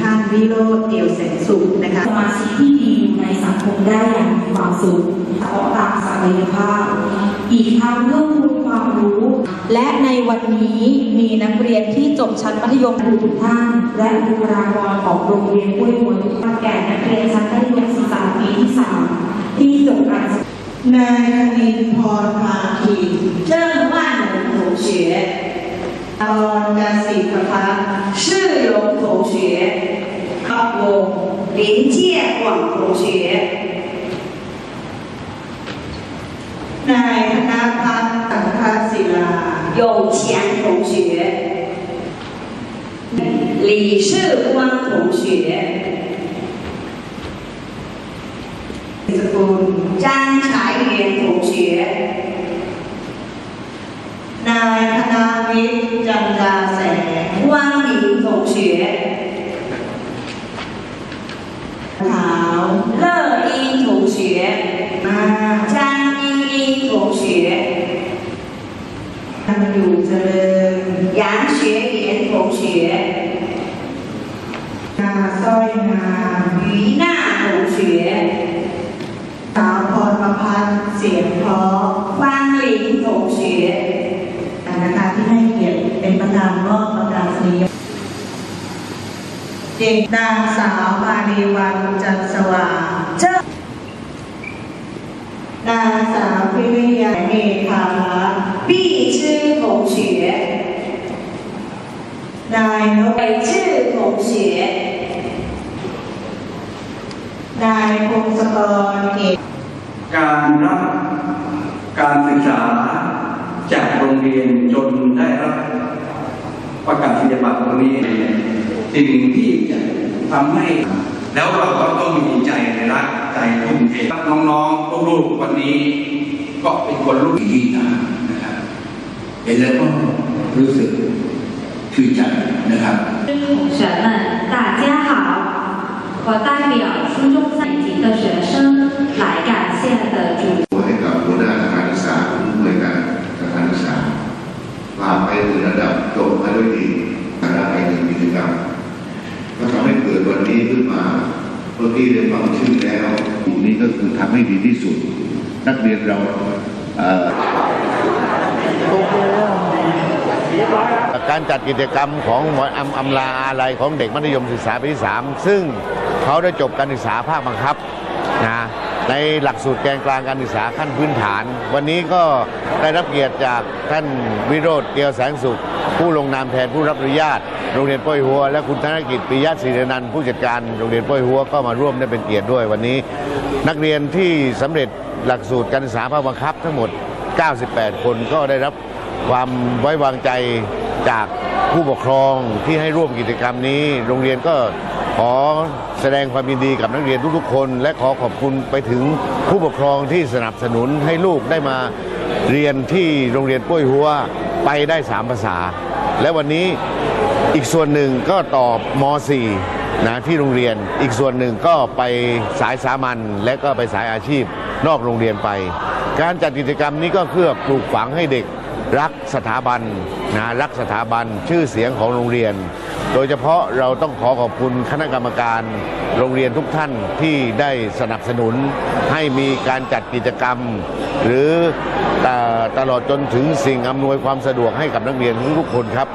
ท่านวิโรจน์เตียวแสงสุขนะคะ สมาชิกที่ดีอยู่ในสังคมได้อย่างมีความสุขเพราะตามศักยภาพ อีกทั้งเรื่องคุณความรู้ และในวันนี้มีนักเรียนที่จบชั้นมัธยมทุกท่าน และบุคลากรของโรงเรียนกล้วยหัวทุกท่านแก่นักเรียนชั้นมัธยมศึกษาปีที่สามที่จบการศึกษา นายคณินพรภาคี 郑万荣同学、 อรกสิทพัฒน์ 世荣同学、 ครับวง 林介广同学、 นายธนพัฒน์สังคศิลา 有钱同学、李世光同学、 สกุล 张才元 ก้อยงามวิหน้าหงเสือสาวพรปรพันเสียงพราฟางหลิงหงเสือนะคะที่ให้เกียรติเป็นประธานรอบประธาศนียเด็กนางสาวมาลีวันจันสว่างเจ้านางสาวพิริยาเมธาลักบี้ชื่อหงเสือนายโนกชื่อหงเสือ นายพงศกรเกตการรับการศึกษาจากโรงเรียนจนได้รับประกาศนียบัตรตรงนี้สิ่งที่จะทำให้ แล้วเราก็ต้องมีใจในรักใจทุ่มเทน้องๆลูกๆวันนี้ ก็เป็นคนรุ่นดีนะครับเห็นแล้วก็รู้สึกคือใจนะครับ 好！我代表初中三年级的学生来感谢的主 ให้กับหัวหน้าสถานศึกษาผู้อำนวยการสถานศึกษาพาไปถึงระดับจบมาด้วยดีคณะไปหนึ่งกิจกรรมก็ทำให้เกิดวันนี้ขึ้นมาเมื่อกี้ได้ฟังชื่อแล้วกลุ่มนี้ก็คือทำให้ดีที่สุด นักเรียนเราเอ่อ การจัดกิจกรรมของหมออำอำลาอะไรของเด็กมัธยมศึกษาปีที่ 3 ซึ่ง เขาได้จบการศึกษาภาคบังคับนะในหลักสูตรแกนกลางการศึกษาขั้นพื้นฐาน วันนี้ก็ได้รับเกียรติจากท่านวิโรธเตียวแสงสุข ผู้ลงนามแทนผู้รับอนุญาต โรงเรียนป้อยหัว และคุณธนกิจปิยะศิรินันท์ผู้จัดการโรงเรียนป้อยหัวก็มาร่วมได้เป็นเกียรติด้วยวันนี้ นักเรียนที่สำเร็จหลักสูตรการศึกษาภาคบังคับทั้งหมด 98 คนก็ได้รับความไว้วางใจจากผู้ปกครองที่ให้ร่วมกิจกรรมนี้ โรงเรียนก็ ขอแสดงความยินดีกับนักเรียนทุกๆคน และขอขอบคุณไปถึงผู้ปกครองที่สนับสนุนให้ลูกได้มาเรียนที่โรงเรียนป้วยหัวไปได้สามภาษา และวันนี้อีกส่วนหนึ่งก็ต่อม .4 นะที่โรงเรียน อีกส่วนหนึ่งก็ไปสายสามัญและก็ไปสายอาชีพนอกโรงเรียนไป การจัดกิจกรรมนี้ก็เพื่อปลูกฝังให้เด็กรักสถาบันนะรักสถาบันชื่อเสียงของโรงเรียน โดยเฉพาะเราต้องขอขอบคุณคณะกรรมการโรงเรียนทุกท่านที่ได้สนับสนุนให้มีการจัดกิจกรรม หรือตตลอดจนถึงสิ่งอำนวยความสะดวกให้กับนักเรียนทุกๆคนครับ